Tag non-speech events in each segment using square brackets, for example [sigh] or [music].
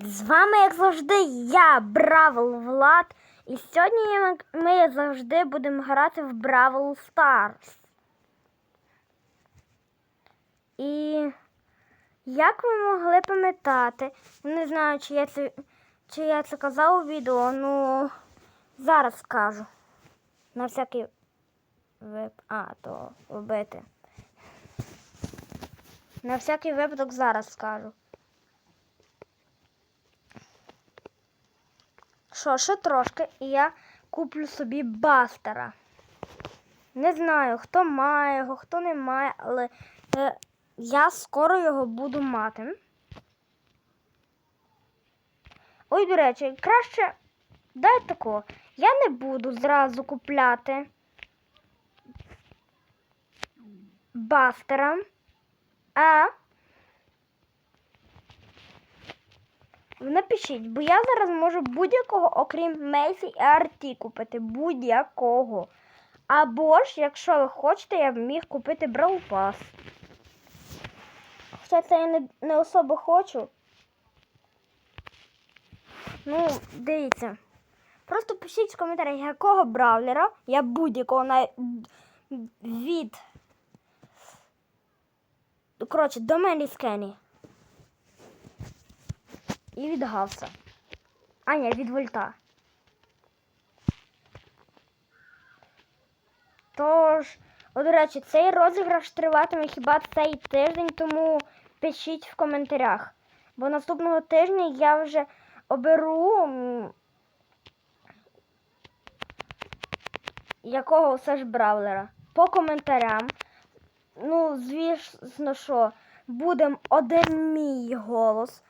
Привіт! З вами, як завжди, я, Бравл Влад. І сьогодні ми- як завжди будемо грати в Бравл Stars. І як ви могли пам'ятати, не знаю, чи я це, чи я це казав у відео, ну зараз скажу. На всякий вип... А, то вбити. На всякий випадок зараз скажу. Що, ще трошки, і я куплю собі бастера. Не знаю, хто має його, хто не має, але е, я скоро його буду мати. Ой, до речі, краще дай такого. Я не буду зразу купляти бастера, а Напишіть, бо я зараз можу будь-якого, окрім Мейсі і Арті купити. Будь-якого. Або ж, якщо ви хочете, я б міг купити Brawl Pass. Хоча це я не, не особо хочу. Ну, дивіться. Просто пишіть в коментарях, якого бравлера я будь-якого на... від. Коротше, до Мелі Скені. І від Гавса. А, ні, від Вольта. Тож, о, до речі, цей розіграш триватиме хіба цей тиждень, тому пишіть в коментарях. Бо наступного тижня я вже оберу якого все ж бравлера. По коментарям. Ну, звісно, що буде один мій голос.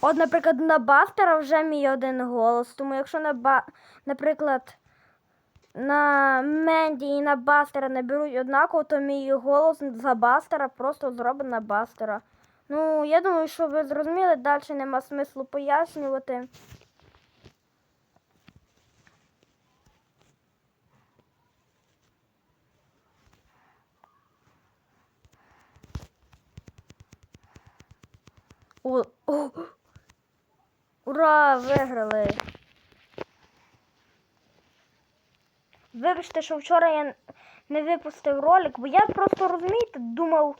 От, наприклад, на Бастера вже мій один голос. Тому якщо на ба... наприклад, на Менді і на Бастера не беруть однаково, то мій голос за Бастера просто зробить на Бастера. Ну, я думаю, що ви зрозуміли, далі нема смислу пояснювати. О, о, Ура! Виграли! Вибачте, що вчора я не випустив ролик, бо я просто розумієте, думав.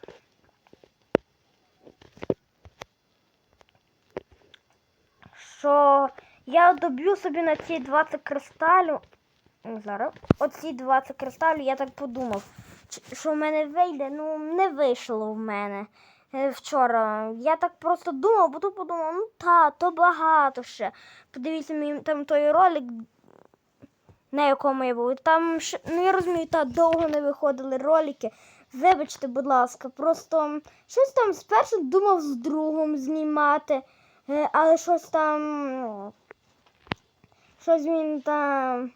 Що я доб'ю собі на ці 20 кристалів. Зараз. Оці 20 кристалів, я так подумав, що в мене вийде, ну не вийшло в мене вчора. Я так просто думав, бо тут подумав, ну та, то багато ще. Подивіться мій там той ролик, на якому я був. Там ще, ну я розумію, та довго не виходили ролики. Вибачте, будь ласка, просто щось там спершу думав з другом знімати, е, але щось там. Щось він там.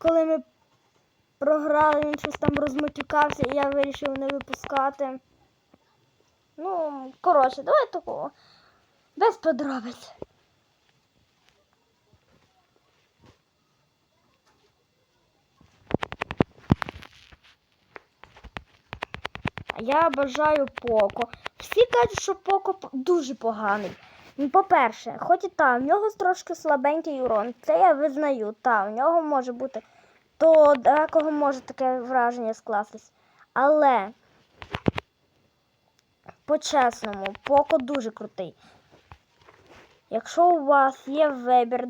Коли ми програли, він щось там розматюкався, і я вирішив не випускати. Ну, коротше, давай такого. Без подробиць. Я бажаю Поко. Всі кажуть, що Поко дуже поганий. Ну, По-перше, хоч і та, в нього трошки слабенький урон. Це я визнаю. Та, в нього може бути. То декого може таке враження скластись. Але по-чесному, Поко дуже крутий. Якщо у вас є вибір,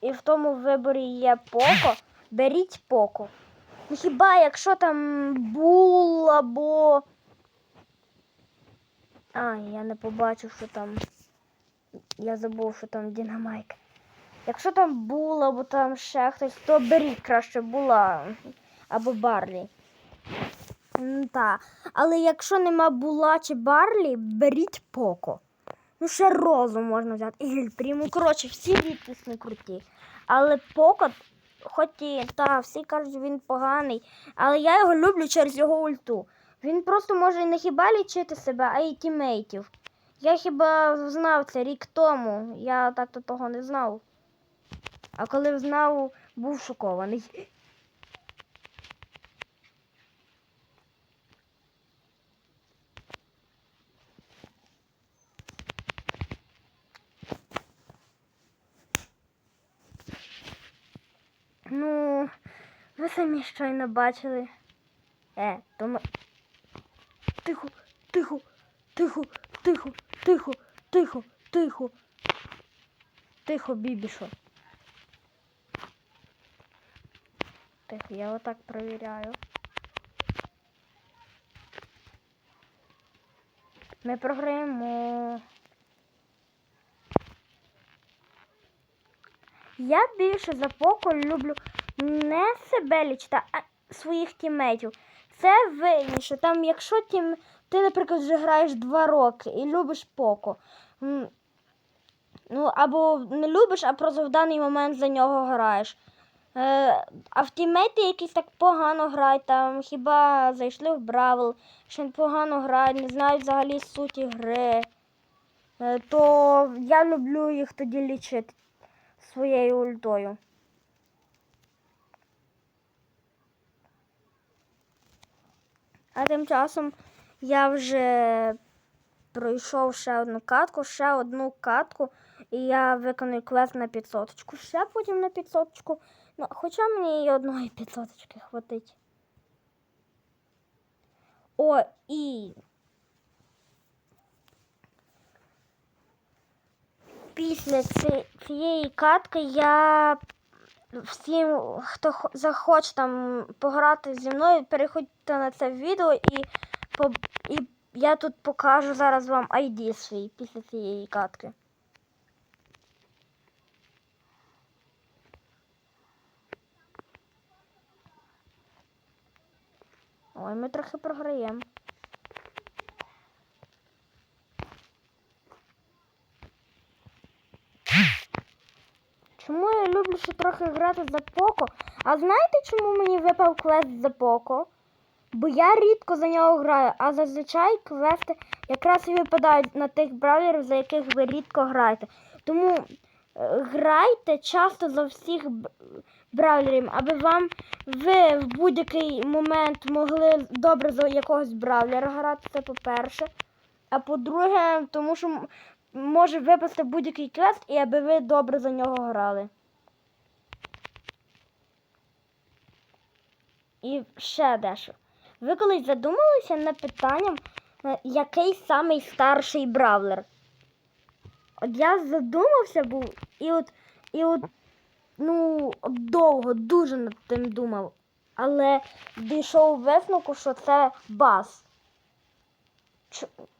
і в тому виборі є Поко, [laughs] беріть Поко. Ну хіба якщо там бул або. А, я не побачив, що там. Я забув, що там Дінамайк. Якщо там бул або там ще хтось, то беріть краще була або Барлі. Та. Але якщо нема була чи Барлі, беріть Поко. Ну, ще розум можна взяти. І Гільпріму. Коротше, всі рідкісні круті. Але Поко, хоч і та, всі кажуть, він поганий, але я його люблю через його ульту. Він просто може не хіба лічити себе, а й тімейтів. Я хіба знав це рік тому. Я так-то того не знав. А коли знав, був шокований. Ну, ви самі щойно бачили. Е, то ми... Тихо, тихо, тихо, тихо, тихо, тихо, тихо. Тихо, бібішо. Тихо, я отак провіряю. Ми програємо. Я більше за поколь люблю не себе лічити, а своїх тімейтів. Це винніше. Там, якщо тім... ти, наприклад, вже граєш два роки і любиш поко. Ну, або не любиш, а просто в даний момент за нього граєш. Е, а в тімейти якісь так погано грають, там хіба зайшли в Бравл, ще погано грають, не знають взагалі суті гри, е, то я люблю їх тоді лічити своєю ультою. А тим часом я вже пройшов ще одну катку, ще одну катку, і я виконую квест на 500 Ще потім на 500 Ну, Хоча мені і одної 500 хватить. О, і після цієї катки я всім, хто захоче там пограти зі мною, переходьте на це відео і і я тут покажу зараз вам ID свій після цієї катки. Ой, ми трохи програємо. Чому я люблю ще трохи грати за Поко? А знаєте, чому мені випав квест за Поко? Бо я рідко за нього граю, а зазвичай квести якраз і випадають на тих бравлерів, за яких ви рідко граєте. Тому е, грайте часто за всіх бравлерів, аби вам ви в будь-який момент могли добре за якогось бравлера грати, це по-перше. А по-друге, тому що може випасти будь-який квест, і аби ви добре за нього грали. І ще дещо. Ви колись задумалися над питанням, е, який самий старший бравлер? От я задумався був і от і от, ну, довго, дуже над тим думав, але дійшов висновку, що це бас.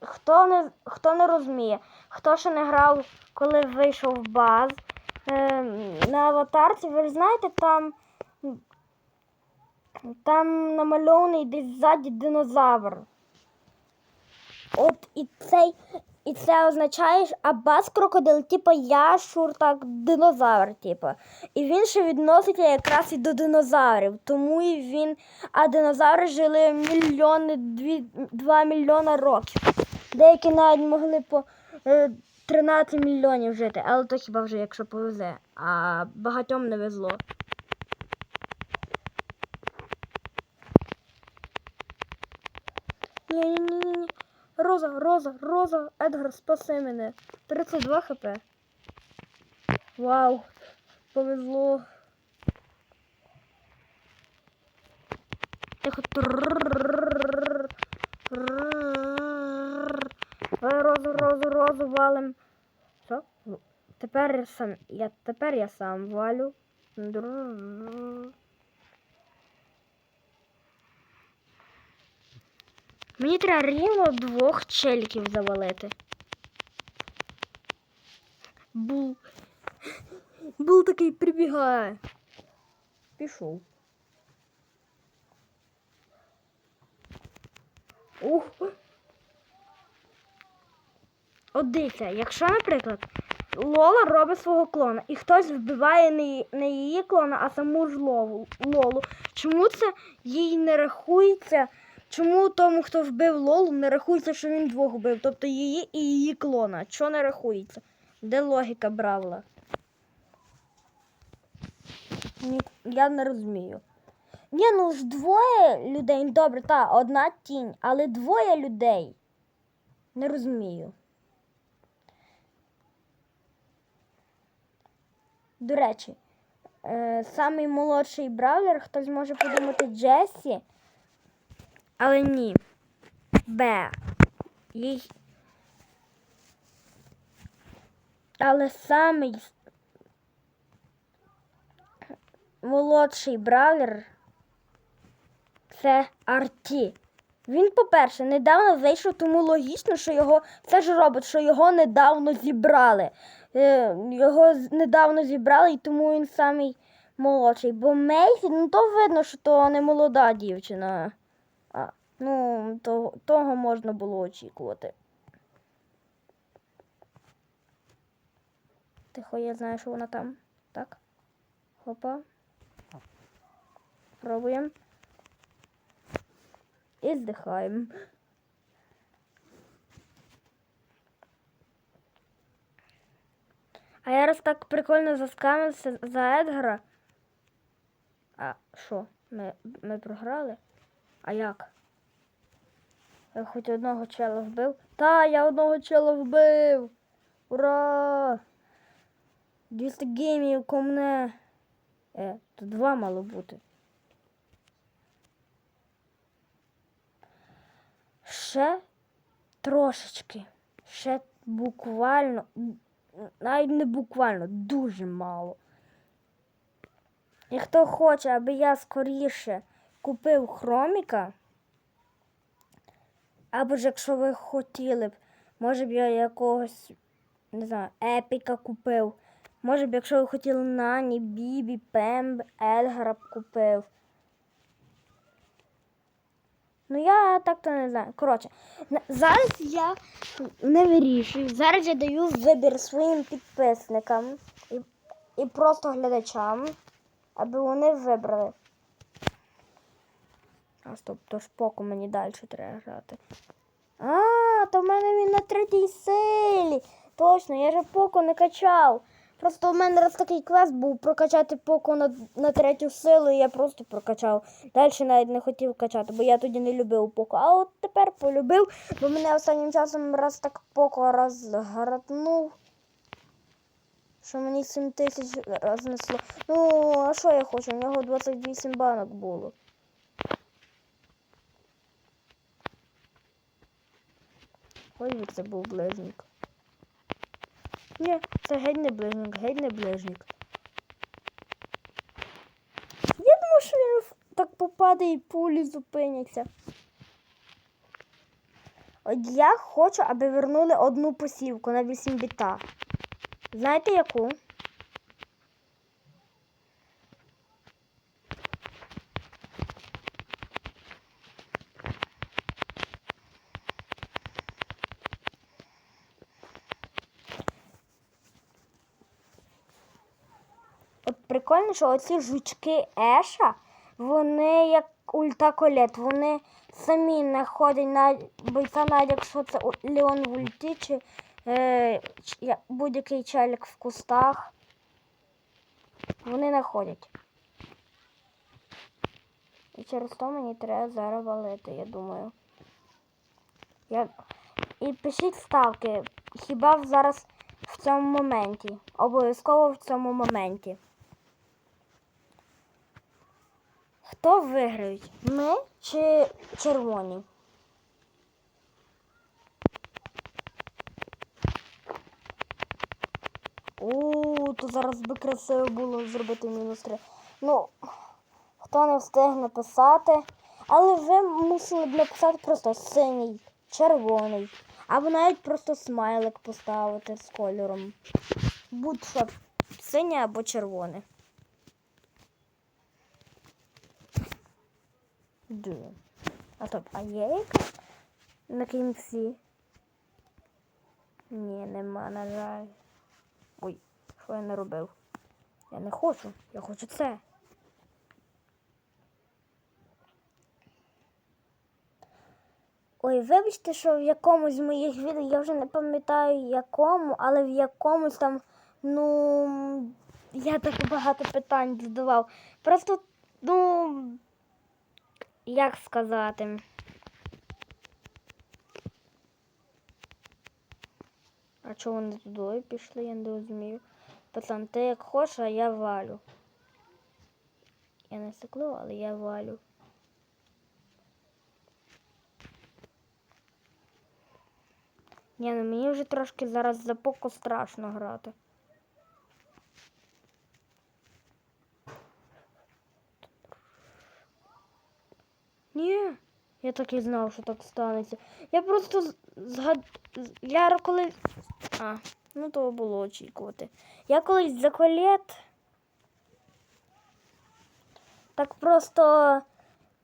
Хто не, хто не розуміє, Хто ще не грав, коли вийшов баз е, на аватарці, ви знаєте, там там намальований десь ззаді динозавр. От і цей, і це означає, а баз крокодил, типу шур так, динозавр, типу. І він ще відноситься якраз і до динозаврів. Тому і він. А динозаври жили мільйони, дві, два мільйона років. Деякі навіть могли по. Е, 13 мільйонів жити, але то хіба вже якщо повезе, а багатьом не везло. Ні-ні-ні. Роза, роза, роза, Едгар, спаси мене. 32 хп. Вау, повезло. Тихо. Е, роз, роз, валим. Що? Ну, тепер я сам я тепер я сам валю. Мені треба рівно двох челіків завалити. Бул. Бул такий прибігає. Пішов. Ух! От дивіться, якщо, наприклад, Лола робить свого клона, і хтось вбиває не, її клона, а саму ж Лолу, Лолу. Чому це їй не рахується? Чому тому, хто вбив Лолу, не рахується, що він двох вбив? Тобто її і її клона. Чого не рахується? Де логіка Бравла? Ні, я не розумію. Ні, ну ж двоє людей, добре, та, одна тінь, але двоє людей. Не розумію. До речі, е, самий молодший бравлер, хтось може подумати Джесі. Але ні. Б. Їй... Але самий молодший бравлер це Арті. Він, по-перше, недавно вийшов, тому логічно, що його це ж робить, що його недавно зібрали. Е, його недавно зібрали, і тому він самий молодший. Бо Мейсі, ну то видно, що то не молода дівчина. А, ну, то, того можна було очікувати. Тихо, я знаю, що вона там. Так. Хопа. Пробуємо. І здихаємо. А я раз так прикольно заскамився за Едгара. А що? Ми, ми програли? А як? Я хоч одного чела вбив? Та, я одного чела вбив! Ура! 200 геймів ко мне. Е, тут два мало бути. Ще трошечки. Ще буквально, навіть не буквально, дуже мало. І хто хоче, аби я скоріше купив хроміка, або ж якщо ви хотіли б, може б я якогось, не знаю, епіка купив. Може б, якщо ви хотіли Нані, Бібі, Пемб, Ельгара б купив. Ну, я так-то не знаю. Коротше, зараз я не вирішую. Зараз я даю вибір своїм підписникам і, і просто глядачам, аби вони вибрали. А, стоп, то ж мені далі треба грати. А, то в мене він на третій силі. Точно, я же поку не качав. Просто у мене раз такий квест був прокачати поку на, на третю силу, і я просто прокачав. Далі навіть не хотів качати, бо я тоді не любив поку. А от тепер полюбив, бо мене останнім часом раз так поку розгратнув. Що мені 7 тисяч рознесло. Ну, а що я хочу? У нього 28 банок було. Ой, це був ближник. Ні, це геть не ближник, геть не ближник. Я думаю, що він так попаде і пулі зупиняться. От я хочу, аби вернули одну посівку на 8 біта. Знаєте яку? От прикольно, що оці жучки Еша, вони як ультаколет, вони самі знаходять на бойця, навіть якщо це Леон в ульті чи е, будь-який челік в кустах. Вони знаходять. І через то мені треба зараз валити, я думаю. Я... І пишіть ставки. Хіба зараз в цьому моменті. Обов'язково в цьому моменті. Хто виграють? Ми чи червоні? У, то зараз би красиво було зробити мінус 3. Ну, хто не встигне писати, але ви мусили б написати просто синій, червоний. Або навіть просто смайлик поставити з кольором. Будь-що синє або червоне. Ду. А стоп, а є якась на кінці? Ні, нема, на жаль. Ой, що я не робив? Я не хочу, я хочу це. Ой, вибачте, що в якомусь з моїх відео, я вже не пам'ятаю якому, але в якомусь там, ну, я так багато питань задавав. Просто, ну, як сказати. А чого вони туди пішли, я не розумію. Пацан, ти як хочеш, а я валю. Я не стекло, але я валю. Ні, ну мені вже трошки зараз за поко страшно грати. Ні, я так і знав, що так станеться. Я просто згад... Я коли. А, ну то було очікувати. Я колись за колет. Так просто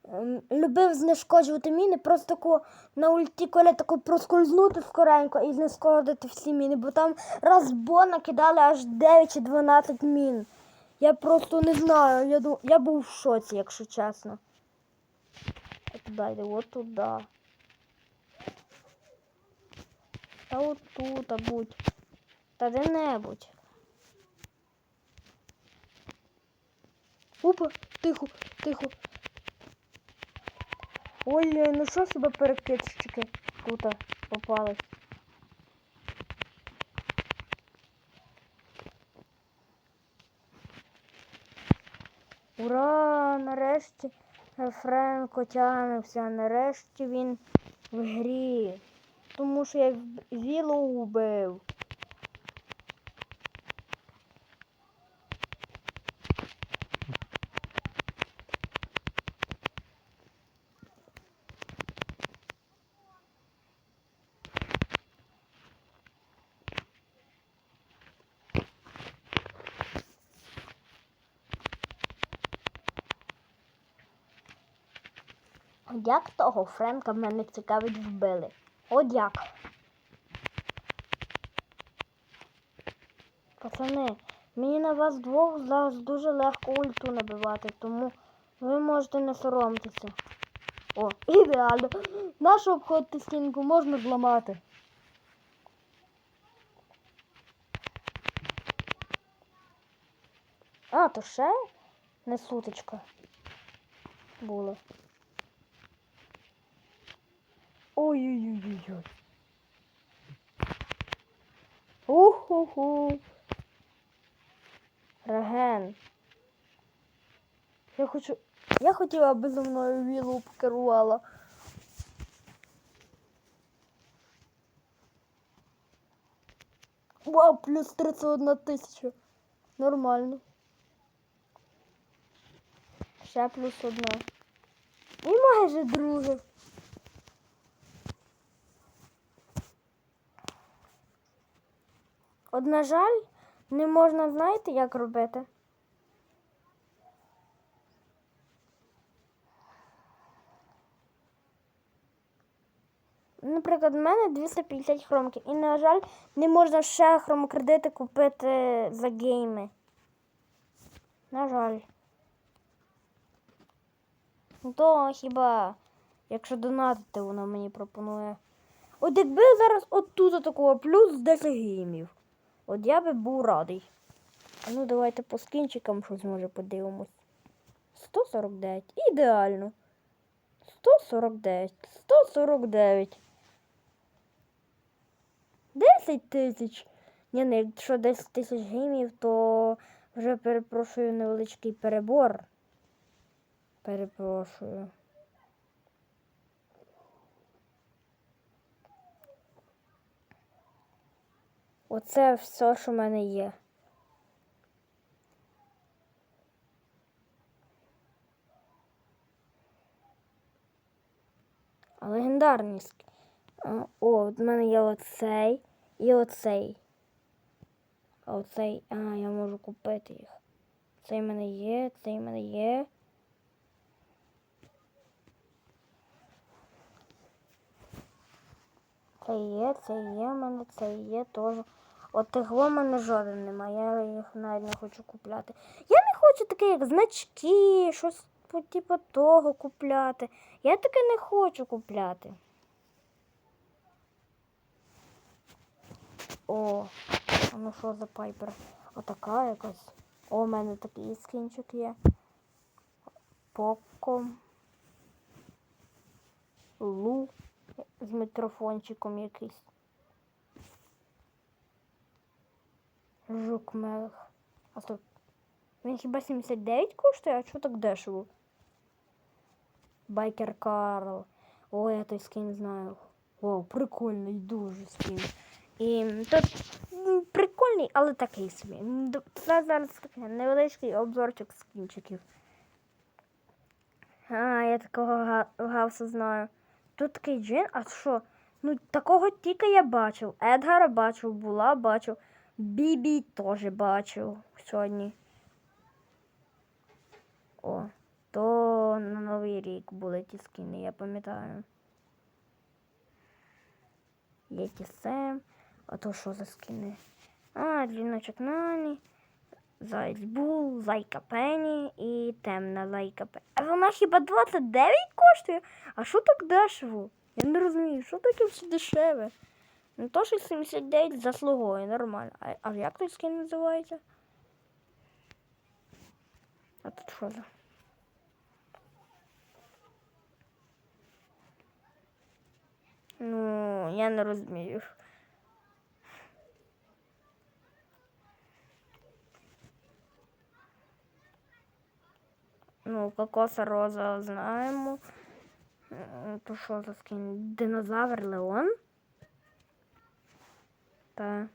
ем, любив знешкоджувати міни, просто тако на ульті колет тако проскользнути скоренько і знешкодити всі міни, бо там раз бо накидали аж 9 чи 12 мін. Я просто не знаю, я, ду... я був в шоці, якщо чесно. От туди йде, от туди. Та от тут, а будь. Та де-небудь. Опа, тихо, тихо. Ой, ну що себе перекидчики тут попались. Ура! Нарешті Френко тягнувся. Нарешті він в грі. Тому що я віло убив. Як того Френка мене цікавить вбили? От як. Пацани, мені на вас двох зараз дуже легко ульту набивати, тому ви можете не соромтеся. О, ідеально. Нашу обходити стінку можна зламати. А, то ще не сутичка була. Ой-ой-ой-ой. Уху-ху. Реген. Я хочу. Я хотіла, аби за мною вілу покерувала. Вау, плюс 31 тисяча. Нормально. Ще плюс одна. І майже друге. От, на жаль, не можна, знаєте, як робити? Наприклад, в мене 250 хромків. І, на жаль, не можна ще хромокредити купити за гейми. На жаль. Ну, То хіба, якщо донатити, вона мені пропонує. От якби зараз от тут такого плюс 10 геймів. От я би був радий. А ну давайте по скінчикам щось може подивимось. 149. Ідеально. 149. 149. 10 тисяч. Ні, ну якщо 10 тисяч геймів, то вже перепрошую невеличкий перебор. Перепрошую. Оце все, що в мене є. А легендарні ск- А, О, в мене є оцей і оцей. А оцей. А, я можу купити їх. Цей в мене є, цей в мене є. Це є, це є в мене, це є теж. От в мене жоден немає, я їх навіть не хочу купляти. Я не хочу таке, як значки, щось типу того купляти. Я таке не хочу купляти. О, а ну що за пайпер? Отака якась. О, у мене такий скінчик є. Поко. Лу з мікрофончиком якийсь. Жук мех. А стоп. Він хіба 79 коштує, а чого так дешево? Байкер Карл. Ой, я той скін знаю. Вау, прикольний дуже скін. І тут прикольний, але такий собі. Це зараз невеличкий обзорчик скінчиків. А, я такого га- гавса знаю. Тут такий джин, а що? Ну, такого тільки я бачив. Едгара бачив, була бачив. Бібі теж бачив сьогодні. О, то на Новий рік були ті скини, я пам'ятаю. Є ті Сем. А то що за скини? А, дзвіночок Нані, Зайць Бул, Зайка Пенні і темна Зайка Пенні. А вона хіба 29 коштує? А що так дешево? Я не розумію, що таке все дешеве? Ну то, що 79 заслуговує, нормально. А, а як той скін називається? А тут що за? Ну, я не розумію. Ну, кокоса роза знаємо. То що за скін? Динозавр Леон? Та.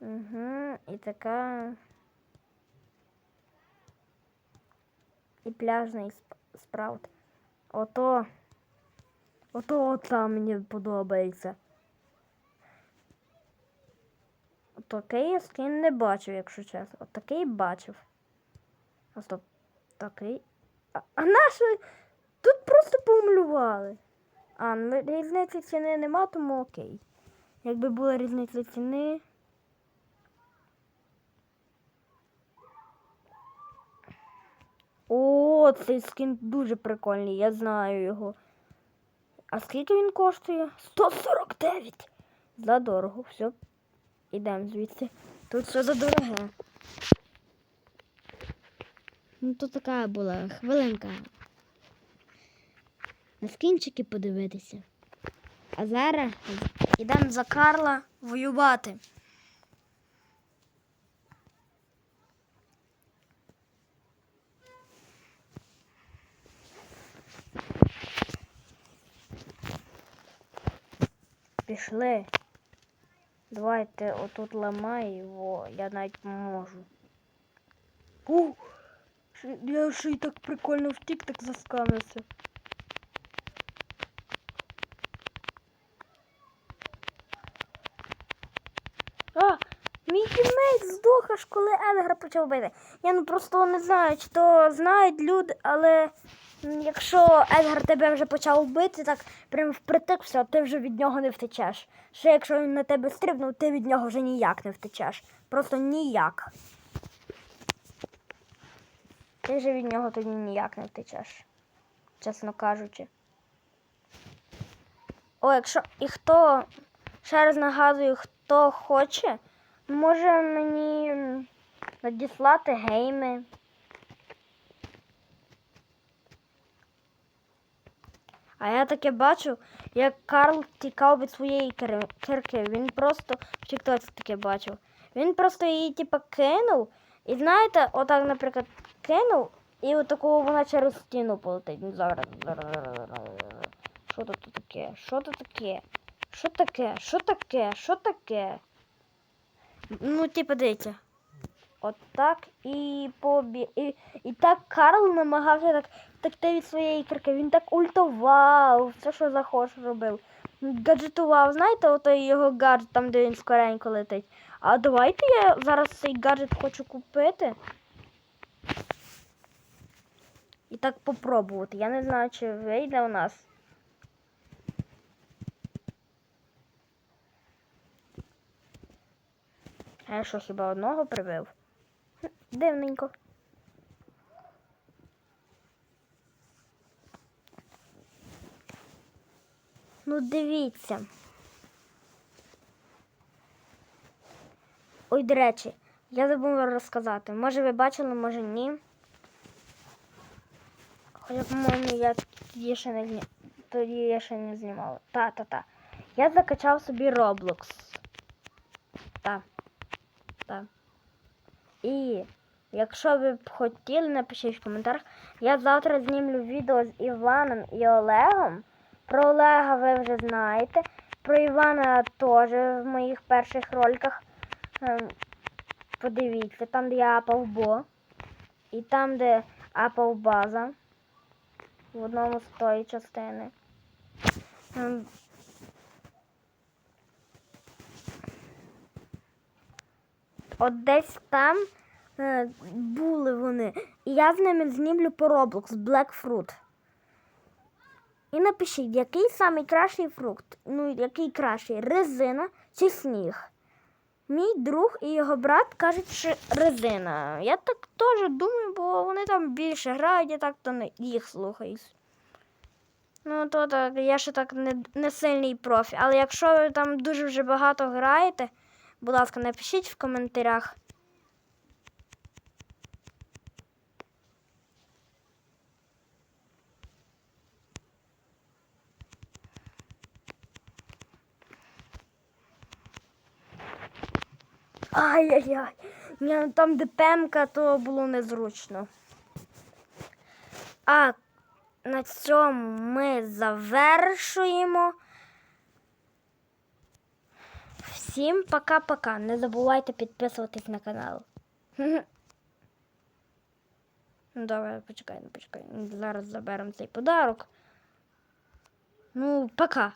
Угу, і така. І пляжний сп- спраут. Ото. Ото ота мені подобається. Такий я скін не бачив, якщо чесно. От такий бачив. А стоп. Такий. А, а наше? Тут просто помалювали. А, ну, різниці ціни нема, тому окей. Якби була різниця ціни. О, цей скін дуже прикольний, я знаю його. А скільки він коштує? 149! Задорого, все. Ідемо звідси. Тут все задороге. Ну, то така була хвилинка. На скінчики подивитися. А зараз Ідемо за Карла воювати. Пішли. Давайте отут ламай його, я навіть можу. У, я ще й так прикольно втік, так заскамився. А, мій аж коли Едгар почав бити. Я ну просто не знаю, чи то знають люди, але якщо Едгар тебе вже почав бити, так прям впритик, все, ти вже від нього не втечеш. Ще якщо він на тебе стрибнув, ти від нього вже ніяк не втечеш. Просто ніяк. Ти вже від нього тоді ніяк не втечеш, чесно кажучи. О, якщо і хто, ще раз нагадую, хто хоче, може мені надіслати гейми. А я таке бачу, як Карл тікав від своєї кир- кирки. Він просто в Тіктоці таке бачив. Він просто її типа кинув. І знаєте, отак, наприклад, кинув, і отакого вона через стіну полетить. Ну, зараз. Що тут таке? Що тут таке? Що таке? Що таке? Що таке? Ну, типу, дивіться. От так і побі... І, і так Карл намагався так втекти від своєї кірки. Він так ультував, все, що захочеш робив. Гаджетував, знаєте, отой його гаджет, там, де він скоренько летить. А давайте я зараз цей гаджет хочу купити. І так попробувати. Я не знаю, чи вийде у нас. А я що, хіба одного привив? Хм, Дивненько. Ну, дивіться. Ой, до речі, я забув розказати. Може ви бачили, може ні. Хоча, по-моєму, я тоді ще не зні... тоді я ще не знімала. Та-та-та. Я закачав собі Roblox. Так. І якщо ви б хотіли, напишіть в коментарях. Я завтра знімлю відео з Іваном і Олегом. Про Олега ви вже знаєте. Про Івана теж в моїх перших роликах. Ем, Подивіться, там, де я апавбо. І там, де апав. В одному з тої частини. От десь там е, були вони. І я з ними знімлю по Roblox Black Fruit. І напишіть, який самий кращий фрукт? Ну, який кращий? Резина чи сніг? Мій друг і його брат кажуть, що резина. Я так теж думаю, бо вони там більше грають, я так то не їх слухаюсь. Ну, то так, я ще так не, не сильний профі. Але якщо ви там дуже вже багато граєте, будь ласка, напишіть в коментарях. Ай-яй-яй. Ні, Там, де пемка, то було незручно. А на цьому ми завершуємо. Всім пока-пока. Не забувайте підписуватись на канал. [laughs] Ну, Добре, почекай, ну, почекай. Зараз заберемо цей подарок. Ну, пока.